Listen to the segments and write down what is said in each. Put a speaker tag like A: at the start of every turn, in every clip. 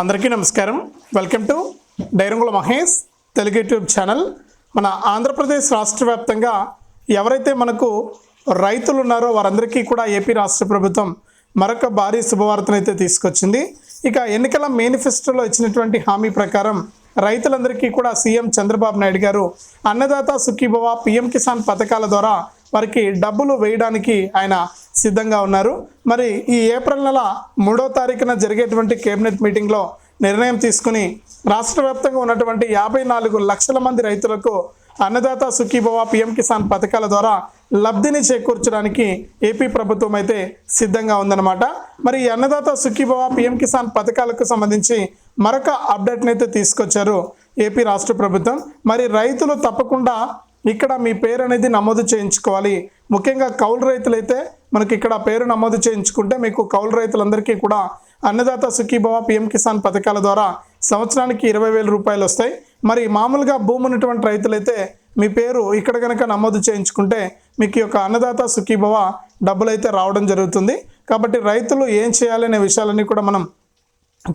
A: అందరికీ నమస్కారం. Welcome to డైరంగుల మహేష్ తెలుగు యూట్యూబ్ ఛానల్. మన ఆంధ్రప్రదేశ్ రాష్ట్ర వ్యాప్తంగా ఎవరైతే మనకు రైతులు ఉన్నారో వారందరికీ కూడా ఏపీ రాష్ట్ర ప్రభుత్వం మరొక భారీ శుభవార్తను అయితే తీసుకొచ్చింది. ఇక ఎన్నికల మేనిఫెస్టోలో ఇచ్చినటువంటి హామీ ప్రకారం రైతులందరికీ కూడా సీఎం చంద్రబాబు నాయుడు గారు అన్నదాత సుఖీభవ పిఎం కిసాన్ పథకాల ద్వారా వారికి డబ్బులు వేయడానికి ఆయన సిద్ధంగా ఉన్నారు. మరి ఈ ఏప్రిల్ నెల మూడో తారీఖున జరిగేటువంటి కేబినెట్ మీటింగ్లో నిర్ణయం తీసుకుని రాష్ట్ర వ్యాప్తంగా ఉన్నటువంటి యాభై నాలుగు లక్షల మంది రైతులకు అన్నదాత సుఖీభవ పిఎం కిసాన్ పథకాల ద్వారా లబ్ధిని చేకూర్చడానికి ఏపీ ప్రభుత్వం అయితే సిద్ధంగా ఉందన్నమాట. మరి ఈ అన్నదాత సుఖీభవ పిఎం కిసాన్ పథకాలకు సంబంధించి మరొక అప్డేట్ని అయితే తీసుకొచ్చారు ఏపీ రాష్ట్ర ప్రభుత్వం. మరి రైతులు తప్పకుండా ఇక్కడ మీ పేరు అనేది నమోదు చేయించుకోవాలి. ముఖ్యంగా కౌలు రైతులైతే మనకి ఇక్కడ పేరు నమోదు చేయించుకుంటే మీకు కౌలు రైతులందరికీ కూడా అన్నదాత సుఖీభవ పిఎం కిసాన్ పథకాల ద్వారా సంవత్సరానికి ఇరవై వేల రూపాయలు వస్తాయి. మరి మామూలుగా భూమి ఉన్నటువంటి రైతులైతే మీ పేరు ఇక్కడ కనుక నమోదు చేయించుకుంటే మీకు యొక్క అన్నదాత సుఖీభవ డబ్బులు అయితే రావడం జరుగుతుంది. కాబట్టి రైతులు ఏం చేయాలనే విషయాలన్నీ కూడా మనం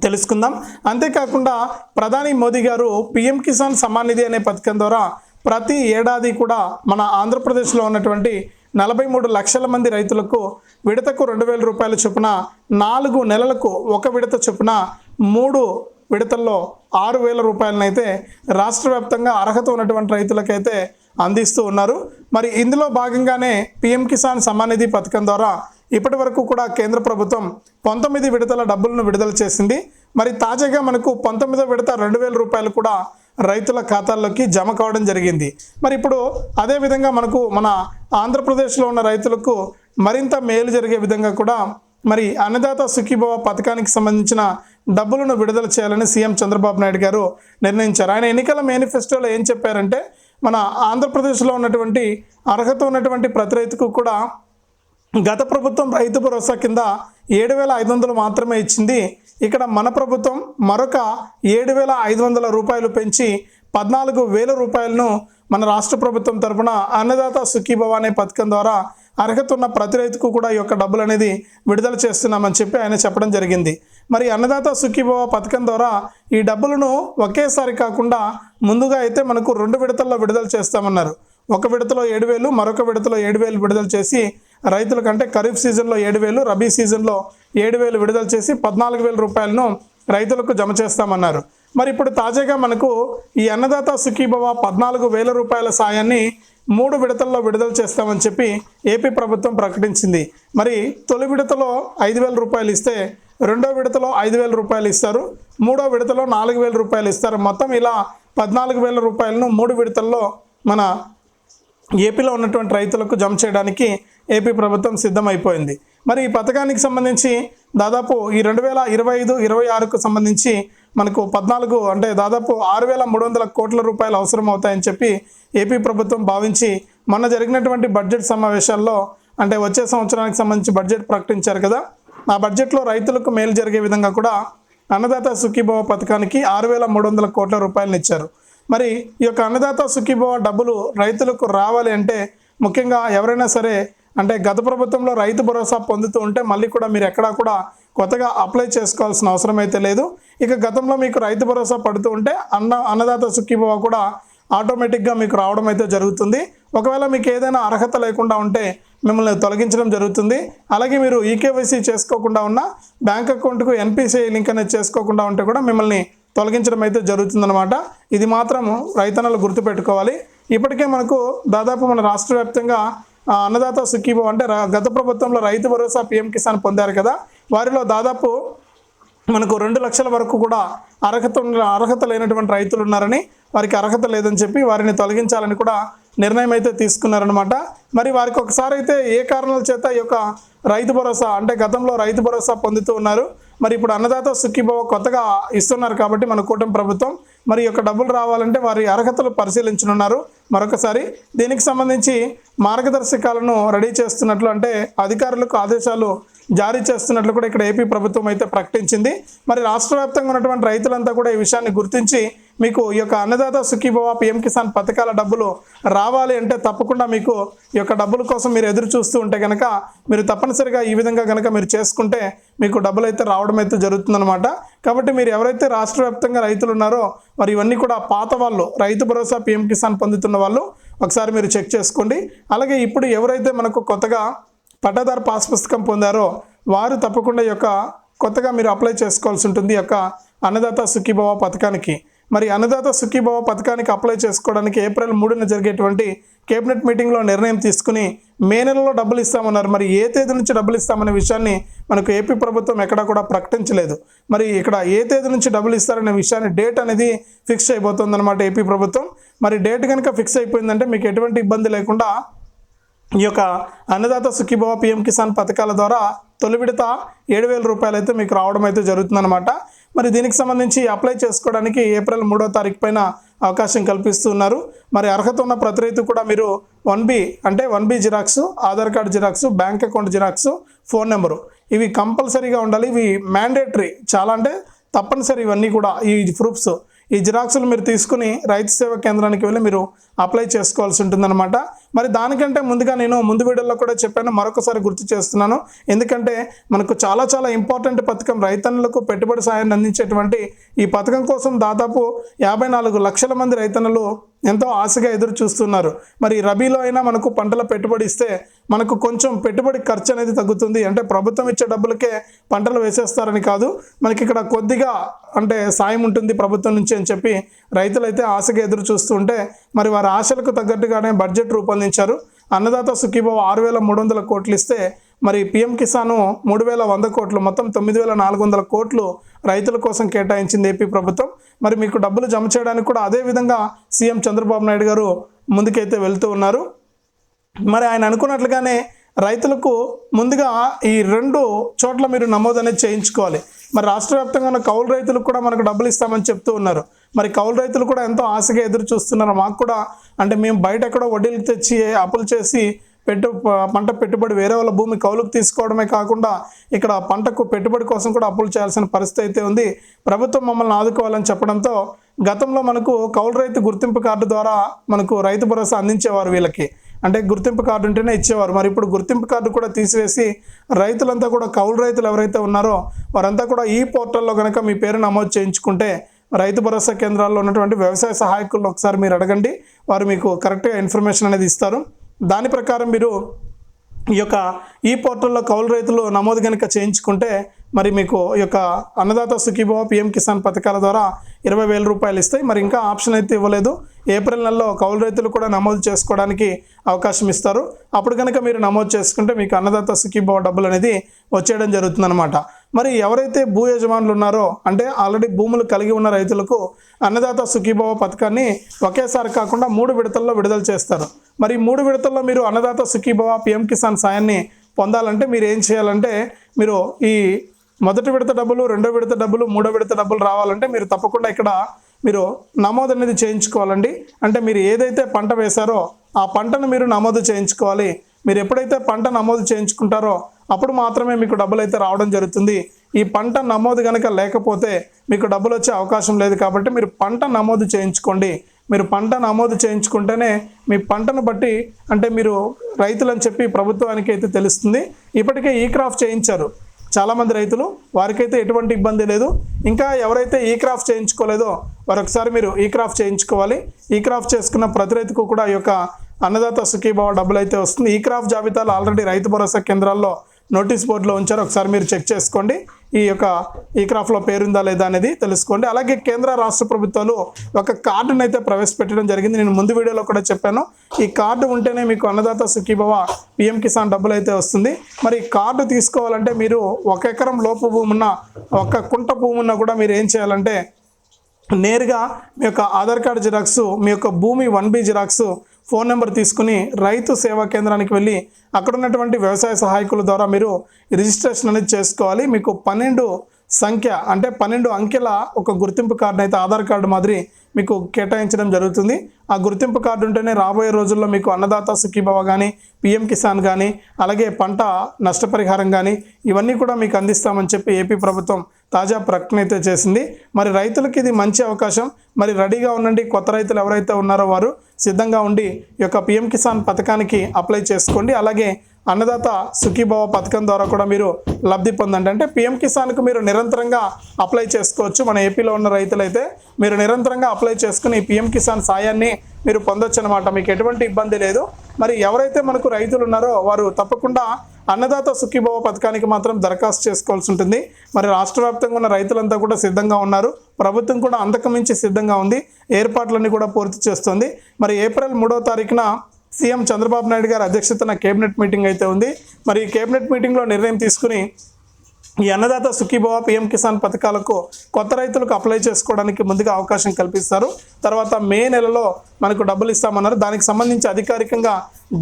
A: తెలుసుకుందాం. అంతేకాకుండా ప్రధాని మోదీ గారు పిఎం కిసాన్ సమాన్ నిధి అనే పథకం ద్వారా ప్రతి ఏడాది కూడా మన ఆంధ్రప్రదేశ్లో ఉన్నటువంటి నలభై మూడు లక్షల మంది రైతులకు విడతకు రెండు వేల రూపాయల చొప్పున నాలుగు నెలలకు ఒక విడత చొప్పున మూడు విడతల్లో ఆరు వేల రూపాయలనైతే రాష్ట్ర వ్యాప్తంగా అర్హత ఉన్నటువంటి రైతులకైతే అందిస్తూ ఉన్నారు. మరి ఇందులో భాగంగానే పిఎం కిసాన్ సమానిధి నిధి పథకం ద్వారా ఇప్పటి వరకు కూడా కేంద్ర ప్రభుత్వం పంతొమ్మిది విడతల డబ్బులను విడుదల చేసింది. మరి తాజాగా మనకు పంతొమ్మిదో విడత రెండు వేల రూపాయలు కూడా రైతుల ఖాతాల్లోకి జమ కావడం జరిగింది. మరి ఇప్పుడు అదే విధంగా మనకు మన ఆంధ్రప్రదేశ్లో ఉన్న రైతులకు మరింత మేలు జరిగే విధంగా కూడా మరి అన్నదాత సుఖీభవ పథకానికి సంబంధించిన డబ్బులను విడుదల చేయాలని సీఎం చంద్రబాబు నాయుడు గారు నిర్ణయించారు. ఆయన ఎన్నికల మేనిఫెస్టోలో ఏం చెప్పారంటే మన ఆంధ్రప్రదేశ్లో ఉన్నటువంటి అర్హత ఉన్నటువంటి ప్రతి రైతుకు కూడా గత ప్రభుత్వం రైతు భరోసా కింద ఏడు వేల ఐదు వందలు మాత్రమే ఇచ్చింది. ఇక్కడ మన ప్రభుత్వం మరొక ఏడు వేల ఐదు వందల రూపాయలు పెంచి పద్నాలుగు వేల రూపాయలను మన రాష్ట్ర ప్రభుత్వం తరపున అన్నదాత సుఖీభవ అనే పథకం ద్వారా అర్హత ఉన్న ప్రతి రైతుకు కూడా ఈ యొక్క డబ్బులు అనేది విడుదల చేస్తున్నామని చెప్పి ఆయన చెప్పడం జరిగింది. మరి అన్నదాత సుఖీభవ పథకం ద్వారా ఈ డబ్బులను ఒకేసారి కాకుండా ముందుగా అయితే మనకు రెండు విడతల్లో విడుదల చేస్తామన్నారు. ఒక విడతలో ఏడు వేలు మరొక విడతలో ఏడు వేలు విడుదల చేసి రైతుల కంటే ఖరీఫ్ సీజన్లో ఏడు వేలు రబీ సీజన్లో ఏడు వేలు విడుదల చేసి పద్నాలుగు వేల రూపాయలను రైతులకు జమ చేస్తామన్నారు. మరి ఇప్పుడు తాజాగా మనకు ఈ అన్నదాత సుఖీభవ పద్నాలుగు వేల రూపాయల సాయాన్ని మూడు విడతల్లో విడుదల చేస్తామని చెప్పి ఏపీ ప్రభుత్వం ప్రకటించింది. మరి తొలి విడతలో ఐదు వేల రూపాయలు ఇస్తే రెండో విడతలో ఐదు వేల రూపాయలు ఇస్తారు. మూడో విడతలో నాలుగు వేల రూపాయలు ఇస్తారు. మొత్తం ఇలా పద్నాలుగు వేల రూపాయలను మూడు విడతల్లో మన ఏపీలో ఉన్నటువంటి రైతులకు జమ చేయడానికి ఏపీ ప్రభుత్వం సిద్ధమైపోయింది. మరి ఈ పథకానికి సంబంధించి దాదాపు ఈ రెండు వేల ఇరవై ఐదు ఇరవై ఆరుకు సంబంధించి మనకు పద్నాలుగు అంటే దాదాపు ఆరు వేల మూడు వందల కోట్ల రూపాయలు అవసరం అవుతాయని చెప్పి ఏపీ ప్రభుత్వం భావించి మొన్న జరిగినటువంటి బడ్జెట్ సమావేశాల్లో అంటే వచ్చే సంవత్సరానికి సంబంధించి బడ్జెట్ ప్రకటించారు కదా. ఆ బడ్జెట్లో రైతులకు మేలు జరిగే విధంగా కూడా అన్నదాత సుఖీభవ పథకానికి ఆరు వేల మూడు వందల కోట్ల రూపాయలను ఇచ్చారు. మరి ఈ యొక్క అన్నదాత సుఖీభవ డబ్బులు రైతులకు రావాలి అంటే ముఖ్యంగా ఎవరైనా సరే అంటే గత ప్రభుత్వంలో రైతు భరోసా పొందుతూ ఉంటే మళ్ళీ కూడా మీరు ఎక్కడా కూడా కొత్తగా అప్లై చేసుకోవాల్సిన అవసరం అయితే లేదు. ఇక గతంలో మీకు రైతు భరోసా పడుతూ ఉంటే అన్న అన్నదాత సుఖీభవ కూడా ఆటోమేటిక్గా మీకు రావడం అయితే జరుగుతుంది. ఒకవేళ మీకు ఏదైనా అర్హత లేకుండా ఉంటే మిమ్మల్ని తొలగించడం జరుగుతుంది. అలాగే మీరు ఈకేవైసీ చేసుకోకుండా ఉన్న బ్యాంక్ అకౌంట్కు ఎన్పిసిఐ లింక్ అనేది చేసుకోకుండా ఉంటే కూడా మిమ్మల్ని తొలగించడం అయితే జరుగుతుందన్నమాట. ఇది మాత్రం రైతన్నలు గుర్తుపెట్టుకోవాలి. ఇప్పటికే మనకు దాదాపు మన రాష్ట్ర వ్యాప్తంగా అన్నదాత సుఖీభవ అంటే గత ప్రభుత్వంలో రైతు భరోసా పిఎం కిసాన్ పొందారు కదా. వారిలో దాదాపు మనకు రెండు లక్షల వరకు కూడా అర్హత అర్హత లేనటువంటి రైతులు ఉన్నారని వారికి అర్హత లేదని చెప్పి వారిని తొలగించాలని కూడా నిర్ణయం అయితే తీసుకున్నారనమాట మరి వారికి ఒకసారి అయితే ఏ కారణాల చేత ఈ యొక్క రైతు భరోసా అంటే గతంలో రైతు భరోసా పొందుతూ ఉన్నారు? మరి ఇప్పుడు అన్నదాత సుఖీభవ కొత్తగా ఇస్తున్నారు కాబట్టి మన కూటమి ప్రభుత్వం మరి యొక్క డబ్బులు రావాలంటే వారి అర్హతలు పరిశీలించనున్నారు. మరొకసారి దీనికి సంబంధించి మార్గదర్శకాలను రెడీ చేస్తున్నట్లు అంటే అధికారులకు ఆదేశాలు జారీ చేస్తున్నట్లు కూడా ఇక్కడ ఏపీ ప్రభుత్వం అయితే ప్రకటించింది. మరి రాష్ట్ర వ్యాప్తంగా ఉన్నటువంటి రైతులంతా కూడా ఈ విషయాన్ని గుర్తించి మీకు ఈ యొక్క అన్నదాత సుఖీభవ పిఎం కిసాన్ పథకాల డబ్బులు రావాలి అంటే తప్పకుండా మీకు ఈ యొక్క డబ్బుల కోసం మీరు ఎదురు చూస్తూ ఉంటే కనుక మీరు తప్పనిసరిగా ఈ విధంగా కనుక మీరు చేసుకుంటే మీకు డబ్బులు అయితే రావడం అయితే జరుగుతుందన్నమాట. కాబట్టి మీరు ఎవరైతే రాష్ట్ర వ్యాప్తంగా రైతులు ఉన్నారో మరి ఇవన్నీ కూడా పాత వాళ్ళు రైతు భరోసా పిఎం కిసాన్ పొందుతున్న వాళ్ళు ఒకసారి మీరు చెక్ చేసుకోండి. అలాగే ఇప్పుడు ఎవరైతే మనకు కొత్తగా పట్టాదారు పాస్ పుస్తకం పొందారో వారు తప్పకుండా యొక్క కొత్తగా మీరు అప్లై చేసుకోవాల్సి ఉంటుంది యొక్క అన్నదాత సుఖీభవ పథకానికి. మరి అన్నదాత సుఖీభవ పథకానికి అప్లై చేసుకోవడానికి ఏప్రిల్ మూడున జరిగేటువంటి కేబినెట్ మీటింగ్లో నిర్ణయం తీసుకుని మే నెలలో డబ్బులు ఇస్తామన్నారు. మరి ఏ తేదీ నుంచి డబ్బులు ఇస్తామనే విషయాన్ని మనకు ఏపీ ప్రభుత్వం ఎక్కడా కూడా ప్రకటించలేదు. మరి ఇక్కడ ఏ తేదీ నుంచి డబ్బులు ఇస్తారనే విషయాన్ని డేట్ అనేది ఫిక్స్ అయిపోతుంది అనమాట ఏపీ ప్రభుత్వం. మరి డేట్ కనుక ఫిక్స్ అయిపోయిందంటే మీకు ఎటువంటి ఇబ్బంది లేకుండా ఈ యొక్క అన్నదాత సుఖీభవ పిఎం కిసాన్ పథకాల ద్వారా తొలి విడత ఏడు వేల రూపాయలు అయితే మీకు రావడం అయితే జరుగుతుందన్నమాట. మరి దీనికి సంబంధించి అప్లై చేసుకోవడానికి ఏప్రిల్ మూడో తారీఖు పైన అవకాశం కల్పిస్తున్నారు. మరి అర్హత ఉన్న ప్రతి రైతు కూడా మీరు వన్ బి అంటే one B xerox Aadhaar card xerox bank account xerox phone number ఇవి కంపల్సరీగా ఉండాలి. ఇవి మ్యాండేటరీ చాలా అంటే తప్పనిసరి ఇవన్నీ కూడా ఈ ప్రూఫ్స్. ఈ జిరాక్సులు మీరు తీసుకుని రైతు సేవా కేంద్రానికి వెళ్ళి మీరు అప్లై చేసుకోవాల్సి ఉంటుందన్నమాట. మరి దానికంటే ముందుగా నేను ముందు వీడియోలో కూడా చెప్పాను మరొకసారి గుర్తు చేస్తున్నాను. ఎందుకంటే మనకు చాలా చాలా ఇంపార్టెంట్ పథకం రైతన్నులకు పెట్టుబడి సాయాన్ని అందించేటువంటి ఈ పథకం కోసం దాదాపు యాభై నాలుగు లక్షల మంది రైతన్నులు ఎంతో ఆశగా ఎదురు చూస్తున్నారు. మరి రబీలో అయినా మనకు పంటల పెట్టుబడి ఇస్తే మనకు కొంచెం పెట్టుబడి ఖర్చు అనేది తగ్గుతుంది. అంటే ప్రభుత్వం ఇచ్చే డబ్బులకే పంటలు వేసేస్తారని కాదు మనకి ఇక్కడ కొద్దిగా అంటే సాయం ఉంటుంది ప్రభుత్వం నుంచి అని చెప్పి రైతులైతే ఆశగా ఎదురు చూస్తుంటే మరి వారి ఆశలకు తగ్గట్టుగానే బడ్జెట్ రూపొందించారు. అన్నదాత సుఖీభవ ఆరు వేల మూడు వందల కోట్లు ఇస్తే మరి పిఎం కిసాను మూడు వేల వంద కోట్లు మొత్తం తొమ్మిది వేల నాలుగు వందల కోట్లు రైతుల కోసం కేటాయించింది ఏపీ ప్రభుత్వం. మరి మీకు డబ్బులు జమ చేయడానికి కూడా అదే విధంగా సీఎం చంద్రబాబు నాయుడు గారు ముందుకైతే వెళ్తూ ఉన్నారు. మరి ఆయన అనుకున్నట్లుగానే రైతులకు ముందుగా ఈ రెండు చోట్ల మీరు నమోదు అనేది చేయించుకోవాలి. మరి రాష్ట్ర వ్యాప్తంగా ఉన్న కౌలు రైతులకు కూడా మనకు డబ్బులు ఇస్తామని చెప్తూ ఉన్నారు. మరి కౌలు రైతులు కూడా ఎంతో ఆశగా ఎదురు చూస్తున్నారు. మాకు కూడా అంటే మేము బయట ఎక్కడో వడ్డీలు తెచ్చి అప్పులు చేసి పెట్టు పంట పెట్టుబడి వేరే వాళ్ళ భూమి కౌలుకు తీసుకోవడమే కాకుండా ఇక్కడ పంటకు పెట్టుబడి కోసం కూడా అప్పులు చేయాల్సిన పరిస్థితి అయితే ఉంది. ప్రభుత్వం మమ్మల్ని ఆదుకోవాలని చెప్పడంతో గతంలో మనకు కౌలు రైతు గుర్తింపు కార్డు ద్వారా మనకు రైతు భరోసా అందించేవారు వీళ్ళకి. అంటే గుర్తింపు కార్డు ఉంటేనే ఇచ్చేవారు. మరి ఇప్పుడు గుర్తింపు కార్డు కూడా తీసివేసి రైతులంతా కూడా కౌలు రైతులు ఎవరైతే ఉన్నారో వారంతా కూడా ఈ పోర్టల్లో కనుక మీ పేరు నమోదు చేయించుకుంటే రైతు భరోసా కేంద్రాల్లో ఉన్నటువంటి వ్యవసాయ సహాయకులను ఒకసారి మీరు అడగండి. వారు మీకు కరెక్ట్గా ఇన్ఫర్మేషన్ అనేది ఇస్తారు. దాని ప్రకారం మీరు ఈ యొక్క ఈ పోర్టల్లో కౌలు రైతులు నమోదు కనుక చేయించుకుంటే మరి మీకు యొక్క అన్నదాత సుఖీభవ పిఎం కిసాన్ పథకాల ద్వారా ఇరవై వేల రూపాయలు ఇస్తాయి. మరి ఇంకా ఆప్షన్ అయితే ఇవ్వలేదు. ఏప్రిల్ నెలలో కౌలు రైతులు కూడా నమోదు చేసుకోవడానికి అవకాశం ఇస్తారు. అప్పుడు కనుక మీరు నమోదు చేసుకుంటే మీకు అన్నదాత సుఖీభవ డబ్బులు అనేది వచ్చేయడం జరుగుతుందన్నమాట. మరి ఎవరైతే భూ యజమానులు ఉన్నారో అంటే ఆల్రెడీ భూములు కలిగి ఉన్న రైతులకు అన్నదాత సుఖీభవ పథకాన్ని ఒకేసారి కాకుండా మూడు విడతల్లో విడుదల చేస్తారు. మరి మూడు విడతల్లో మీరు అన్నదాత సుఖీభవ పిఎం కిసాన్ సాయాన్ని పొందాలంటే మీరు ఏం చేయాలంటే మీరు ఈ మొదటి విడత డబ్బులు రెండో విడత డబ్బులు మూడో విడత డబ్బులు రావాలంటే మీరు తప్పకుండా ఇక్కడ మీరు నమోదు అనేది చేయించుకోవాలండి. అంటే మీరు ఏదైతే పంట వేశారో ఆ పంటను మీరు నమోదు చేయించుకోవాలి. మీరు ఎప్పుడైతే పంట నమోదు చేయించుకుంటారో అప్పుడు మాత్రమే మీకు డబ్బులు అయితే రావడం జరుగుతుంది. ఈ పంట నమోదు కనుక లేకపోతే మీకు డబ్బులు వచ్చే అవకాశం లేదు కాబట్టి మీరు పంట నమోదు చేయించుకోండి. మీరు పంట నమోదు చేయించుకుంటేనే మీ పంటను బట్టి అంటే మీరు రైతులని చెప్పి ప్రభుత్వానికి అయితే తెలుస్తుంది. ఇప్పటికే ఈ క్రాఫ్ చేయించారు. చాలామంది రైతులు వారికైతే ఎటువంటి ఇబ్బంది లేదు. ఇంకా ఎవరైతే ఈ క్రాఫ్ట్ చేయించుకోలేదో వారు ఒకసారి మీరు ఈ క్రాఫ్ట్ చేయించుకోవాలి. ఈ క్రాఫ్ట్ చేసుకున్న ప్రతి రైతుకు కూడా ఈ యొక్క అన్నదాత సుఖీభావ డబ్బులు అయితే వస్తుంది. ఈ క్రాఫ్ట్ జాబితాలో ఆల్రెడీ రైతు భరోసా కేంద్రాల్లో నోటీస్ బోర్డులో ఉంచారు. ఒకసారి మీరు చెక్ చేసుకోండి. ఈ యొక్క ఈ క్రాఫ్లో పేరుందా లేదా అనేది తెలుసుకోండి. అలాగే కేంద్ర రాష్ట్ర ప్రభుత్వాలు ఒక కార్డును అయితే ప్రవేశపెట్టడం జరిగింది. నేను ముందు వీడియోలో కూడా చెప్పాను. ఈ కార్డు ఉంటేనే మీకు అన్నదాత సుఖీభవ పిఎం కిసాన్ డబ్బులు అయితే వస్తుంది. మరి ఈ కార్డు తీసుకోవాలంటే మీరు ఒక ఎకరం లోపు భూమి ఉన్న ఒక కుంట భూమి ఉన్నా కూడా మీరు ఏం చేయాలంటే నేరుగా మీ యొక్క ఆధార్ కార్డు జిరాక్స్ మీ యొక్క భూమి one B xerox phone number తీసుకుని రైతు సేవా కేంద్రానికి వెళ్ళి అక్కడ ఉన్నటువంటి వ్యవసాయ సహాయకుల ద్వారా మీరు రిజిస్ట్రేషన్ అనేది చేసుకోవాలి. మీకు పన్నెండు సంఖ్య అంటే పన్నెండు అంకెల ఒక గుర్తింపు కార్డు అయితే ఆధార్ కార్డు మాదిరి మీకు కేటాయించడం జరుగుతుంది. ఆ గుర్తింపు కార్డు ఉంటేనే రాబోయే రోజుల్లో మీకు అన్నదాత సుఖీభవ కానీ పిఎం కిసాన్ కానీ అలాగే పంట నష్టపరిహారం కానీ ఇవన్నీ కూడా మీకు అందిస్తామని చెప్పి ఏపీ ప్రభుత్వం తాజా ప్రకటన అయితే చేసింది. మరి రైతులకి ఇది మంచి అవకాశం. మరి రెడీగా ఉండండి. కొత్త రైతులు ఎవరైతే ఉన్నారో వారు సిద్ధంగా ఉండి ఈ యొక్క పిఎం కిసాన్ పథకానికి అప్లై చేసుకోండి. అలాగే అన్నదాత సుఖీభావ పథకం ద్వారా కూడా మీరు లబ్ధి పొందండి. అంటే పిఎం కిసాన్కు మీరు నిరంతరంగా అప్లై చేసుకోవచ్చు. మన ఏపీలో ఉన్న రైతులైతే మీరు నిరంతరంగా అప్లై చేసుకుని పిఎం కిసాన్ సాయాన్ని మీరు పొందొచ్చు అనమాట మీకు ఎటువంటి ఇబ్బంది లేదు. మరి ఎవరైతే మనకు రైతులు ఉన్నారో వారు తప్పకుండా అన్నదాత సుఖీభవ పథకానికి మాత్రం దరఖాస్తు చేసుకోవాల్సి ఉంటుంది. మరి రాష్ట్ర వ్యాప్తంగా ఉన్న రైతులంతా కూడా సిద్ధంగా ఉన్నారు. ప్రభుత్వం కూడా అంతకుమించి సిద్ధంగా ఉంది. ఏర్పాట్లన్నీ కూడా పూర్తి చేస్తుంది. మరి ఏప్రిల్ మూడో తారీఖున సీఎం చంద్రబాబు నాయుడు గారి అధ్యక్షతన కేబినెట్ మీటింగ్ అయితే ఉంది. మరి ఈ కేబినెట్ మీటింగ్లో నిర్ణయం తీసుకుని ఈ అన్నదాత సుఖీభవ పిఎం కిసాన్ పథకాలకు కొత్త రైతులకు అప్లై చేసుకోవడానికి ముందుగా అవకాశం కల్పిస్తారు. తర్వాత మే నెలలో మనకు డబ్బులు ఇస్తామన్నారు. దానికి సంబంధించి అధికారికంగా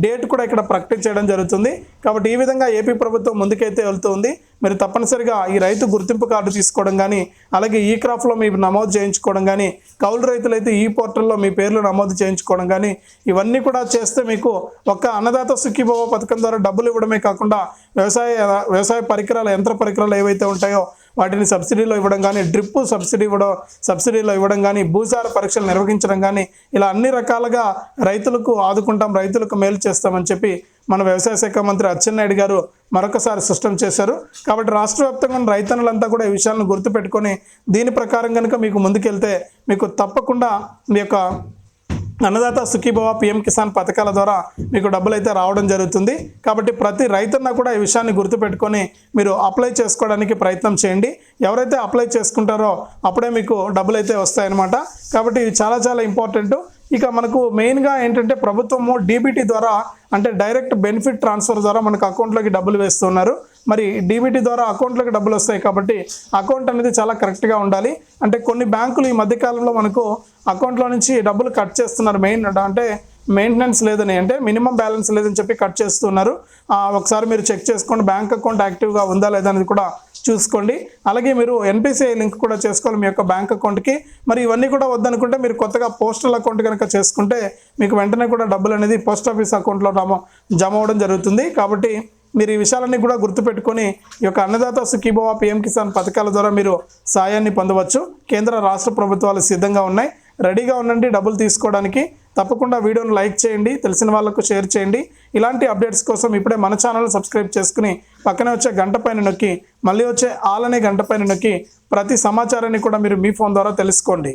A: డేట్ కూడా ఇక్కడ ప్రకటించడం జరుగుతుంది. కాబట్టి ఈ విధంగా ఏపీ ప్రభుత్వం ముందుకైతే వెళ్తుంది. మీరు తప్పనిసరిగా ఈ రైతు గుర్తింపు కార్డు తీసుకోవడం కానీ అలాగే ఈ క్రాఫ్లో మీ నమోదు చేయించుకోవడం కానీ కౌలు రైతులైతే ఈ పోర్టల్లో మీ పేర్లు నమోదు చేయించుకోవడం కానీ ఇవన్నీ కూడా చేస్తే మీకు ఒక్క అన్నదాత సుఖీభవ పథకం ద్వారా డబ్బులు ఇవ్వడమే కాకుండా వ్యవసాయ వ్యవసాయ పరికరాలు యంత్ర పరికరాలు ఏవైతే ఉంటాయో వాటిని సబ్సిడీలో ఇవ్వడం కానీ డ్రిప్ సబ్సిడీ ఇవ్వడం సబ్సిడీలో ఇవ్వడం కానీ భూసార పరీక్షలు నిర్వహించడం కానీ ఇలా అన్ని రకాలుగా రైతులకు ఆదుకుంటాం రైతులకు మేలు చేస్తామని చెప్పి మన వ్యవసాయ శాఖ మంత్రి అచ్చెన్నాయుడు గారు మరొకసారి స్పష్టం చేశారు. కాబట్టి రాష్ట్ర వ్యాప్తంగా ఉన్న రైతన్నులంతా కూడా ఈ విషయాలను గుర్తుపెట్టుకొని దీని ప్రకారం కనుక మీకు ముందుకెళ్తే మీకు తప్పకుండా మీ యొక్క అన్నదాత సుఖీభవ పిఎం కిసాన్ పథకాల ద్వారా మీకు డబ్బులు అయితే రావడం జరుగుతుంది. కాబట్టి ప్రతి రైతున్న కూడా ఈ విషయాన్ని గుర్తుపెట్టుకొని మీరు అప్లై చేసుకోవడానికి ప్రయత్నం చేయండి. ఎవరైతే అప్లై చేసుకుంటారో అప్పుడే మీకు డబ్బులు అయితే వస్తాయన్నమాట. కాబట్టి ఇది చాలా చాలా ఇంపార్టెంట్. ఇక మనకు మెయిన్గా ఏంటంటే ప్రభుత్వము డీబీటీ ద్వారా అంటే డైరెక్ట్ బెనిఫిట్ ట్రాన్స్ఫర్ ద్వారా మనకు అకౌంట్లోకి డబ్బులు వేస్తున్నారు. మరి డీబీటీ ద్వారా అకౌంట్లోకి డబ్బులు వస్తాయి కాబట్టి అకౌంట్ అనేది చాలా కరెక్ట్గా ఉండాలి. అంటే కొన్ని బ్యాంకులు ఈ మధ్యకాలంలో మనకు అకౌంట్లో నుంచి డబ్బులు కట్ చేస్తున్నారు. మెయిన్ అంటే మెయింటెనెన్స్ లేదని అంటే మినిమం బ్యాలెన్స్ లేదని చెప్పి కట్ చేస్తున్నారు. ఒకసారి మీరు చెక్ చేసుకోండి. బ్యాంక్ అకౌంట్ యాక్టివ్గా ఉందా లేదా అనేది కూడా చూసుకోండి. అలాగే మీరు ఎన్పిసిఐ లింక్ కూడా చేసుకోవాలి మీ యొక్క బ్యాంక్ అకౌంట్కి. మరి ఇవన్నీ కూడా వద్దనుకుంటే మీరు కొత్తగా పోస్టల్ అకౌంట్ కనుక చేసుకుంటే మీకు వెంటనే కూడా డబ్బులు అనేది పోస్ట్ ఆఫీస్ అకౌంట్లో జమ జమ అవ్వడం జరుగుతుంది. కాబట్టి మీరు ఈ విషయాలన్నీ కూడా గుర్తుపెట్టుకొని ఈ యొక్క అన్నదాత సుఖీభవ పిఎం కిసాన్ పథకాల ద్వారా మీరు సాయాన్ని పొందవచ్చు. కేంద్ర రాష్ట్ర ప్రభుత్వాలు సిద్ధంగా ఉన్నాయి. రెడీగా ఉండండి డబ్బులు తీసుకోవడానికి. తప్పకుండా వీడియోను లైక్ చేయండి తెలిసిన వాళ్ళకు షేర్ చేయండి. ఇలాంటి అప్డేట్స్ కోసం ఇప్పుడే మన ఛానల్ సబ్స్క్రైబ్ చేసుకుని పక్కనే వచ్చే గంట పైన నొక్కి మళ్ళీ వచ్చే ఆల్ అనే గంట పైన నొక్కి ప్రతి సమాచారాన్ని కూడా మీరు మీ ఫోన్ ద్వారా తెలుసుకోండి.